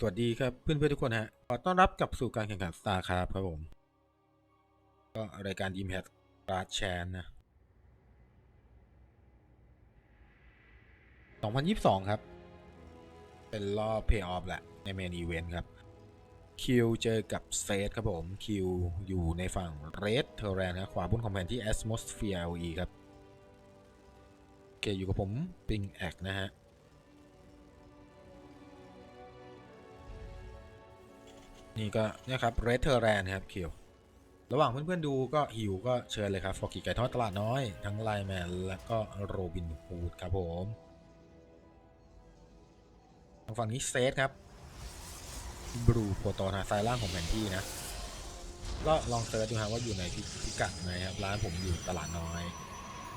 สวัสดีครับเพื่อนเพื่อนๆทุกคนฮะ ขอต้อนรับกลับสู่การแข่งขัน StarCraft ครับผม ก็รายการ Impact Start Chan นะ 2022 ครับ เป็นรอบ Payoff แหละ ในเมนอีเวนต์ครับ คิวเจอกับเซตครับผม คิวอยู่ในฝั่ง Red t e r r a n นะขวาบนคอมแพนที่ Atmosphere LE ครับ โอเค อยู่กับผมปิงแอกนะฮะ นี่ก็เนี่ยครับเร t เทอร์แรนครับคิวระหว่างเพื่อนๆดูก็หิวก็เชิญเลยครับฟอร์กิไก่ทอดตลาดน้อย ทั้งไลแมนแล้วก็โรบินฮูดครับผมทางฝั่งนี้เซตครับบรูโปรโตนาซ้ายล่างของแผนที่นะก็ลองเซิร์ชดูครับว่าอยู่ในพิพกัดไหนครับ ร้านผมอยู่ตลาดน้อย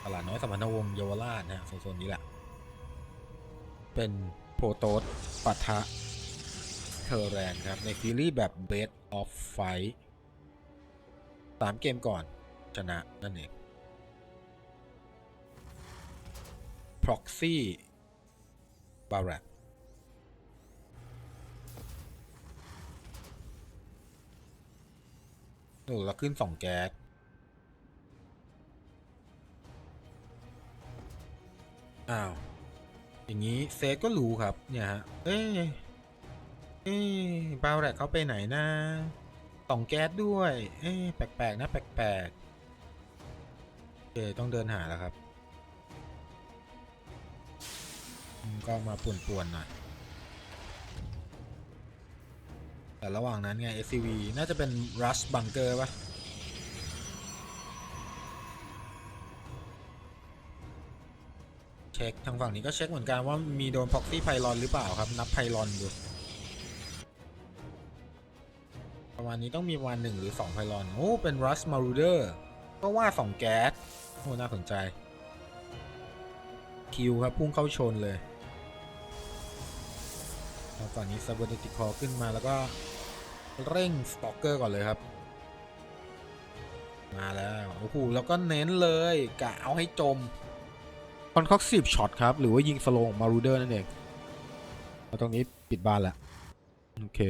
ตลาดน้อยสมรรถวงศ์เยาวราชนะฮะโซนนี้แหละ เป็นโปรโตสปะทะ เทอร์แรนครับ ในซีรีส์แบบ Best of Fight สามเกมก่อนชนะนั่นเอง Proxy b a r r a c โอ้เราขึ้นสองแก๊สอ้าว อย่างนี้เซตก็รู้ครับ เนี่ยฮะ เอ้ย เอ๊ะบาวแรกเขาไปไหนนะต่องแก๊สด้วย เอ๊ะแปลกๆนะแปลกๆโอเคต้องเดินหาแล้วครับก็มาป่วนๆหน่อย แต่ระหว่างนั้นไง SCV น่าจะเป็น Rush Bunker ปะเช็ค ทางฝั่งนี้ก็เช็คเหมือนกันว่ามีโดน Proxy Pylon หรือเปล่าครับ นับ Pylon ดู ประมาณนี้ต้องมีประมาณหนึ่งหรือสองไพลอน โอ้ เป็นรัสมารูเดอร์ก็ว่าสองแก๊ส โอ้ น่าสนใจ คิวครับ พุ่งเข้าชนเลยทางฝั่งนี้ซาบ o นติคอขึ้นมาแล้วก็เร่งสตอกเกอร์ก่อนเลยครับ มาแล้ว โอ้โห แล้วก็เน้นเลยกะเอาให้จมคอนคอกสิบช็อตครับ หรือว่ายิงสโลงมารูเดอร์นั่นเองแล้วตรงนี้ปิดบ้านแล้ว โอเค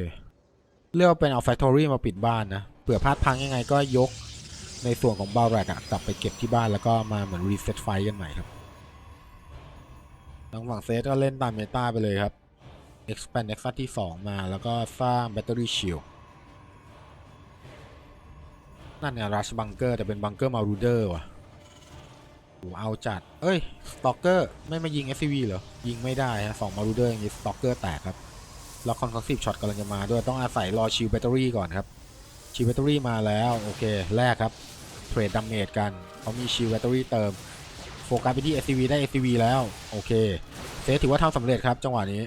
เลือกเป็นเอา Factory มาปิดบ้านนะเผื่อพลาดพังยังไงก็ยกในส่วนของบาร์แรกอะกลับไปเก็บที่บ้านแล้วก็มาเหมือนรีเซ็ตไฟกันใหม่ครับทางฝั่งเซตก็เล่นตามเมตาไปเลยครับ expand n e x u ที่ 2 มาแล้วก็สร้าง Battery Shield นั่นไง Rush Bunker แต่เป็น Bunker Maruder ว่ะโหเอาจัด เอ้ย Stalker ไม่มายิง SCV เหรอ ยิงไม่ได้ฮะสอง Maruder อย่างนี้ Stalker แตกครับ แล้วคอนคอร์ซิช็อตกำลังจะมาด้วยต้องอาศัยรอชิลแบตเตอรี่ก่อนครับ ชิลแบตเตอรี่มาแล้วโอเคแรกครับเทรดดัมเมจกันเขามีชิลแบตเตอรี่เติมโฟกัสไปที่ SCV ได้ SCV แล้วโอเคเซฟถือว่าทำสำเร็จครับ จังหวะนี้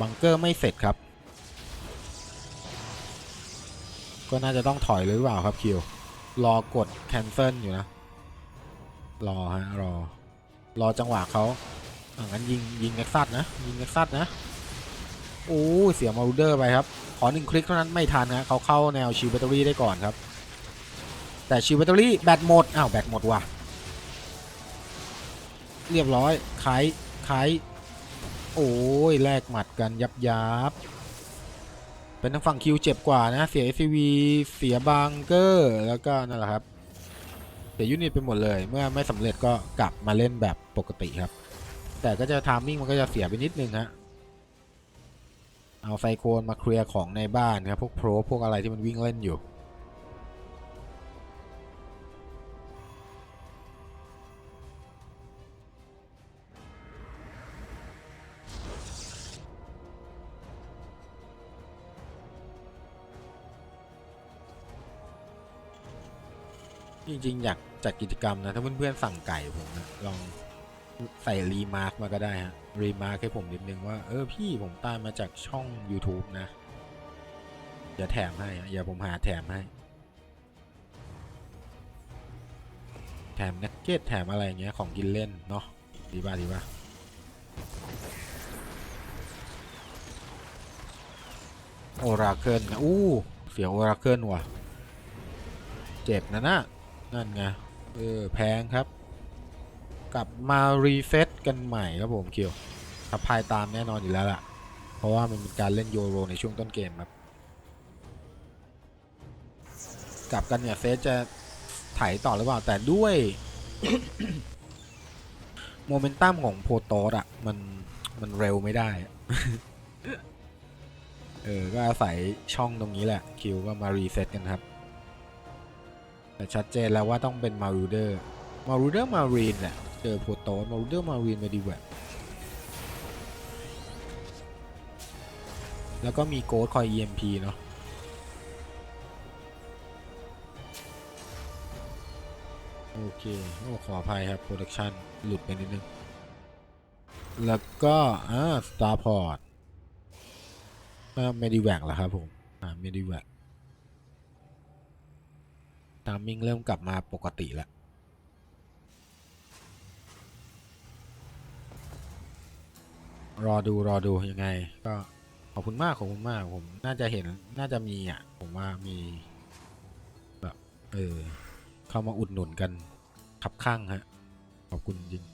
บังเกอร์ไม่เสร็จครับ ก็น่าจะต้องถอยหรือเปล่าครับคิวรอกด cancel อยู่นะรอฮะรอรอจังหวะเขาอ่างั้นยิงยิงเน็กซัสนะยิงเน็กซัสนะ โอ้เสียมารูเดอร์ไปครับ ขอหนึ่งคลิกเท่านั้นไม่ทันนะเขาเข้าแนวชิลแบตเตอรี่ได้ก่อนครับ แต่ชิลแบตเตอรี่แบตหมดอ้าวแบตหมดว่ะ เรียบร้อยไขไขโอ้ยแลกหมัดกันยับยับเป็นทางฝั่งคิวเจ็บกว่านะ เสีย SCV เสียบังเกอร์แล้วก็นั่นแหละครับเสียยูนิตไปหมดเลย เมื่อไม่สำเร็จก็กลับมาเล่นแบบปกติครับ แต่ก็จะทามมิ่งมันก็จะเสียไปนิดนึงฮะ เอาไซโคนมาเคลียร์ของในบ้านครับ พวกโปรพวกอะไรที่มันวิ่งเล่นอยู่ จริงๆ อยากจัดกิจกรรมนะ ถ้าเพื่อนๆสั่งไก่ผมนะลอง ใส่รีมาร์กมาก็ได้ฮะรีมาร์กให้ผมนิดนึงว่า เออพี่ผมตามมาจากช่อง YouTube นะเดี๋ยวแถมให้อะเดี๋ยวผมหาแถมให้ แถมนักเก็ตแถมอะไรเงี้ยของกินเล่นเนาะดีป่ะดีป่ะโอราเคิลนะอู้เสียโอราเคิลว่ะ เจ็บนะนะนั่นไงเออแพงครับ กลับมารีเฟซกันใหม่ครับผมคิวทับพายตามแน่นอนอยู่แล้วล่ะ เพราะว่ามันเป็นการเล่นโยโรในช่วงต้นเกมครับ กลับกันเนี่ยเฟซจะไถต่อหรือเปล่า แต่ด้วยโมเมนตัมของโพโตสอะมันมันเร็วไม่ได้ เออ ก็อาศัยช่องตรงนี้แหละ คิวก็มารีเซ็ตกันครับ แต่ชัดเจนแล้วว่าต้องเป็นมารูเดอร์มารูเดอร์มารีนแหละ เจอโพโตสมารูเดอร์มารีนมาดีกว่าแล้วก็มีโกดคอย EMP เนาะโอเคโอ้ขออภัยครับ โปรดักชันหลุดไปนิดนึง แล้วก็ อ่า Starport อ่า Medivac เหรอครับผม อ่า Medivac ตามมิ่งเริ่มกลับมาปกติแล้ว รอดูรอดูยังไง ก็ขอบคุณมากขอบคุณมากผมน่าจะเห็นน่าจะมีอะ ผมว่ามีแบบเออเข้ามาอุดหนุนกันขับข้างฮะขอบคุณจริง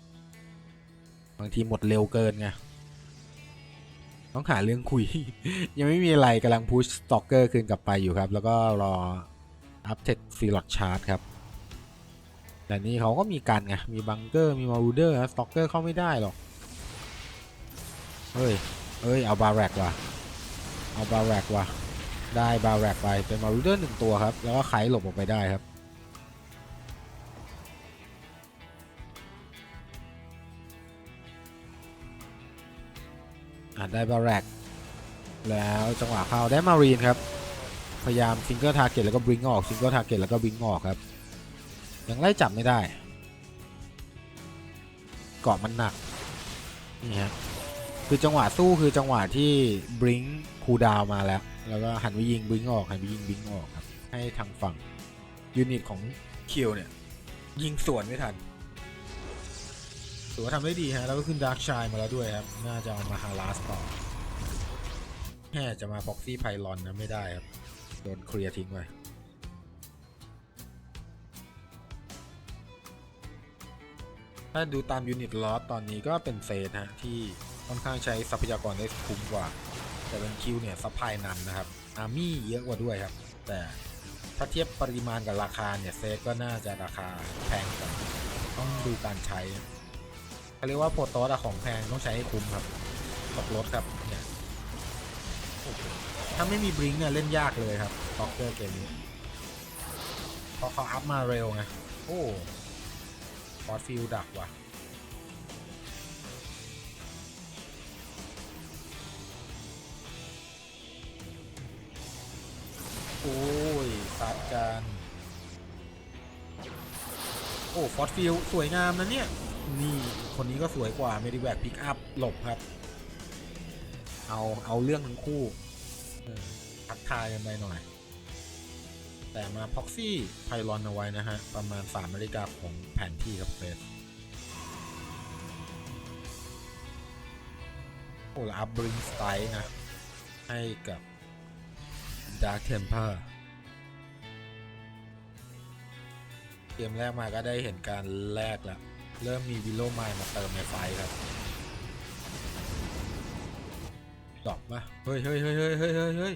บางทีหมดเร็วเกินไงต้องหาเรื่องคุย ยังไม่มีอะไรกำลังพุชสต็อกเกอร์คืนกลับไปอยู่ครับ แล้วก็รออัปเดตซีล็อตชาร์ตครับ แต่นี่เขาก็มีกันไงมีบังเกอร์มีมารูเดอร์สต็อกเกอร์เข้าไม่ได้หรอก เฮ้ยเอ้ย เอาบาแรกว่ะ เอาบาแรกว่ะ ได้บาแรกไป เป็นมารูเดอร์หนึ่งตัวครับ แล้วก็ไขหลบออกไปได้ครับ อ่าได้บาแรก แล้วจังหวะเข้าได้มารีนครับ พยายามซิงเกิลทาร์เก็ตแล้วก็บริงออก ซิงเกิลทาร์เก็ตแล้วก็บริงออกครับ ยังไล่จับไม่ได้ เกาะมันหนัก นี่ฮะ คือจังหวะสู้คือจังหวะที่บริงคูดาวมาแล้ว แล้วก็หันไปยิงบริงออกหันไปยิงบริงออกครับ ให้ทางฝั่งยูนิตของคิวเนี่ย ยิงสวนไม่ทันถือว่าทำได้ดีฮะ แล้วก็ขึ้นดาร์กชายมาแล้วด้วยครับ น่าจะเอามาฮาราสต่อแค่จะมาฟ็อกซี่ไพลอนนะไม่ได้ครับ โดนเคลียร์ทิ้งไปถ้าดูตามยูนิตลอสตอนนี้ก็เป็นเซนฮะที่ ค่อนข้างใช้ทรัพยากรได้คุ้มกว่า แต่เป็นคิวเนี่ยซัพพลายนำนะครับอาร์มี่เยอะกว่าด้วยครับ แต่ถ้าเทียบปริมาณกับราคาเนี่ยเซฟก็น่าจะราคาแพงกว่าต้องดูการใช้เขาเรียกว่าโปรตอะของแพงต้องใช้ให้คุ้มครับตกรถครับเนี่ยถ้าไม่มีบริงเนี่ยเล่นยากเลยครับต็อกเกอร์เกมนี้พราะเขาอัพมาเร็วไงโอ้ฟอร์ฟิลดักว่ะ อ้ยซัดกันโอ้ฟอสฟิลสวยงามนะเนี่ย นี่ คนนี้ก็สวยกว่าเมดิแวกพิกอัพหลบครับ เอาเอาเรื่องทั้งคู่ทักทายกันไปหน่อย แต่มาพ็อกซี่ไพลอนเอาไว้นะฮะ ประมาณ3นาฬิกาของแผนที่ครับเฟสโอ้อัพบริงสไตล์นะ ให้กับ Dark Temper เกมแรกมาก็ได้เห็นการแลกแล้ว เริ่มมีวิโลไมล์มาเติมในไฟครับดอกปะเฮ้ยเฮ้ยเฮ้ยเฮ้ยเฮ้ยเฮ้ยเฮ้ย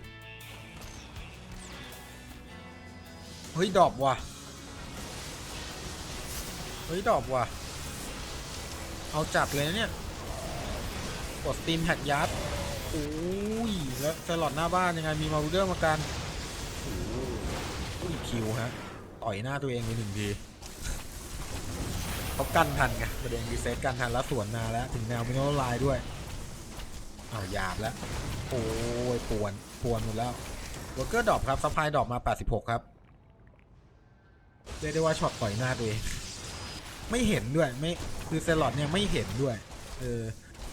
เฮ้ยดอปว่ะเฮ้ยดอปว่ะ เอาจัดเลยเนี่ย กดสตรีมแฮกยัด โอ้ยแล้วสลอดหน้าบ้านยังไงมีมารูเดอร์มากันโอ้ยคิวฮะต่อยหน้าตัวเองไปหนึ่งทีเขากันทันไงประเด็นดีเซตกันทันแล้วสวนมาแล้วถึงแนวมิโนไลน์ด้วยอ้าวหยาบแล้ว โอ้ยปวนปวนหมดแล้ววอร์เกอร์ดรอปครับซัพพลายดรอปมา 86 ครับเรียกได้ว่าช็อตต่อยหน้าตัวเอง ไม่เห็นด้วยไม่คือเซลอดเนี่ยไม่เห็นด้วย เออ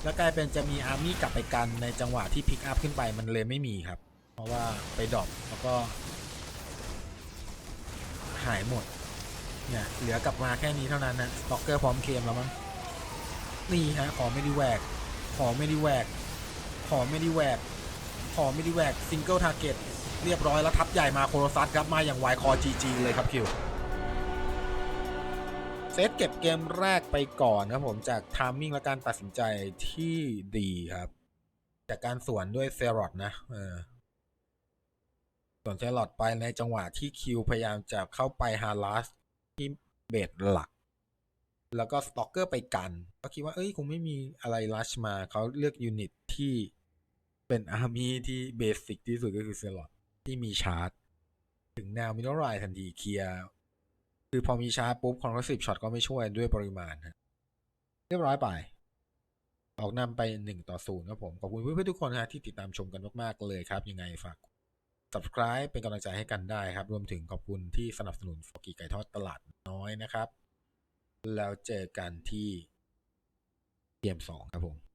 แล้วกลายเป็นจะมีอาร์มี่กลับไปกันในจังหวะที่พิกอัพขึ้นไปมันเลยไม่มีครับ เพราะว่าไปดรอปแล้วก็ หายหมด เนี่ย เหลือกลับมาแค่นี้เท่านั้นนะสต็อกเกอร์พร้อมเคลมแล้วมั้งนี่ฮะขอไม่ดีแวก ขอไม่ดีแวก ขอไม่ดีแวก ขอไม่ดีแวกซิงเกิลทาร์เก็ตเรียบร้อยแล้วทับใหญ่มาโคโรซัสครับมาอย่างไวคอจีจีเลยครับคิว เซตเก็บเกมแรกไปก่อนครับผมจากทามมิ่งและการตัดสินใจที่ดีครับ จากการสวนด้วยเซรอดนะเออส่วนเซรอดไปในจังหวะที่คิวพยายามจะเข้าไปฮารัสที่เบสหลัก แล้วก็สต็อกเกอร์ไปกัน ก็คิดว่าเอ้ยคงไม่มีอะไรรัชมาเขาเลือกยูนิตที่เป็นอาร์มีที่เบสิกที่สุดก็คือเซรอดที่มีชาร์จ ถึงแนวมิโนไรทันทีเคลียร์ คือพอมีชาร์จปุ๊บคอนคสิบช็อตก็ไม่ช่วยด้วยปริมาณฮะเรียบร้อยไป ออกนำไปหนึ่งต่อศูนย์ครับผม ขอบคุณเพื่อนๆทุกคนฮะที่ติดตามชมกันมากๆเลยครับ ยังไงฝาก subscribe เป็นกำลังใจให้กันได้ครับ รวมถึงขอบคุณที่สนับสนุนฟอกีไก่ทอดตลาดน้อยนะครับ แล้วเจอกันที่เกมสองครับผม